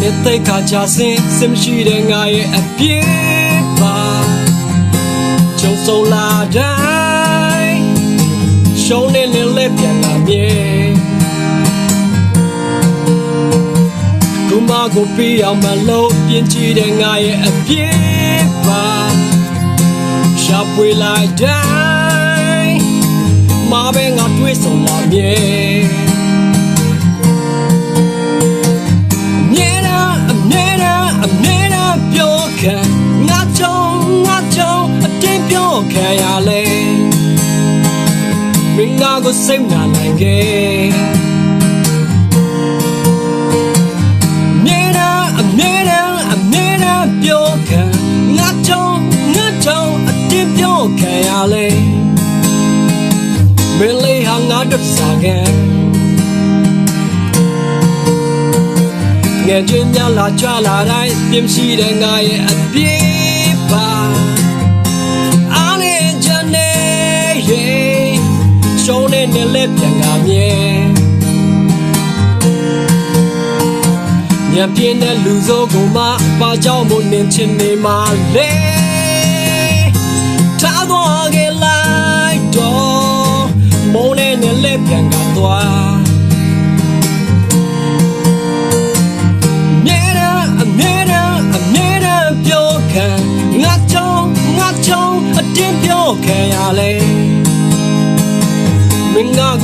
မြတ်သိက္ခာချစင်စင်မရှိတဲ့ငါရဲ့အပြစ်ပါကျုံဆုံးလာတိုင်းရှုံးနေနေလဲပြန်လာမြဲကိုမကိုပြအောင်မလို့ပြင်းချတဲ့ငါရဲ့အပြစ်ပါရှာပွေလိုက်တိုင်းမပဲငါတွေးဆုံးလာမြဲအမြဲ မ်းအမြဲတမ်းအမြဲတမ်းပြောခံငါကြောင့်ငါကြောင့်အတင်းပြောခံရလေမင်းငါကိုစိတ်နာနိုင်ခဲ့အမြဲတမ်းအမြဲတမ်းအမြဲတမ်းပြောခံငါကြောင့်ငါကြောင့်အတင်းပြောခံရလေမင်းလေးဟာငါတို့စားက ငယ်ချင်းများလာကြလာတိုင်းပြင်းရှိတဲ့ငါရဲ့အပြေးပါအားနဲ့ချန်နေရေရှုံးနေနေလဲပြန်ကမြဲညပြင်းတဲ့လူစိုးကိုမှပါကြောင့်မို့နင်ချင်နေမှလေထားသွားခဲ့လို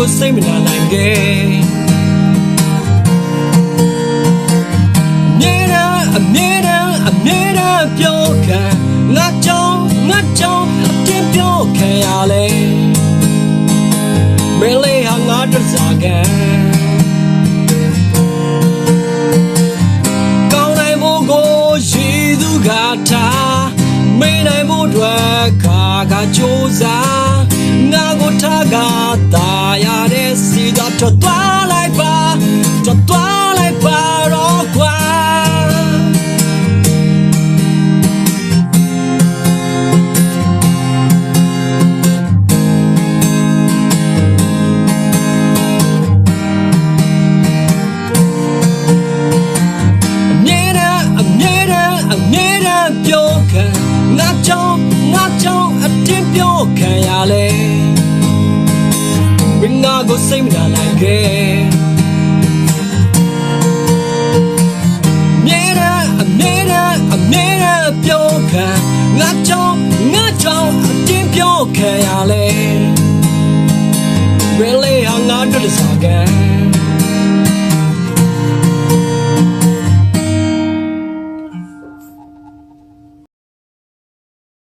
ကိုစိတ်မနာနိုင်ခဲ့အမြဲတမ်းအမြဲတမ်းအမြဲတမ်းပြောခံငါကြောင့်ငါကြောင့်အတင်းပြောခံရလေမင်းလေးဟာငါတို့စားကန်ကောင်းနိုင်ဖို့ကိုရည်သူကထားမေးနိုင်ဖို့အတွက်ခါခါကြိုးစားငါကိုထားကတာရတဲ့ စီသာထွက်သွားလိုက်ပါထွက်သွားလိုက်ပါတော့ကွာအမြဲတမ်းအမြဲတမ်းအမြဲတမ်းပြောခံငါကြောင့်ငါကြောင့်အတင်းပြောခံရလေမ င်းငါကိုစိတ်မနာနိုင်ခဲ့အမြဲတမ်းအမြဲတမ်းအမြဲတမ်းပြောခံငါကြောင့်ငါကြောင့်အတင်းပြောခံရလေမင်းလေးဟာငါတို့တစားကန်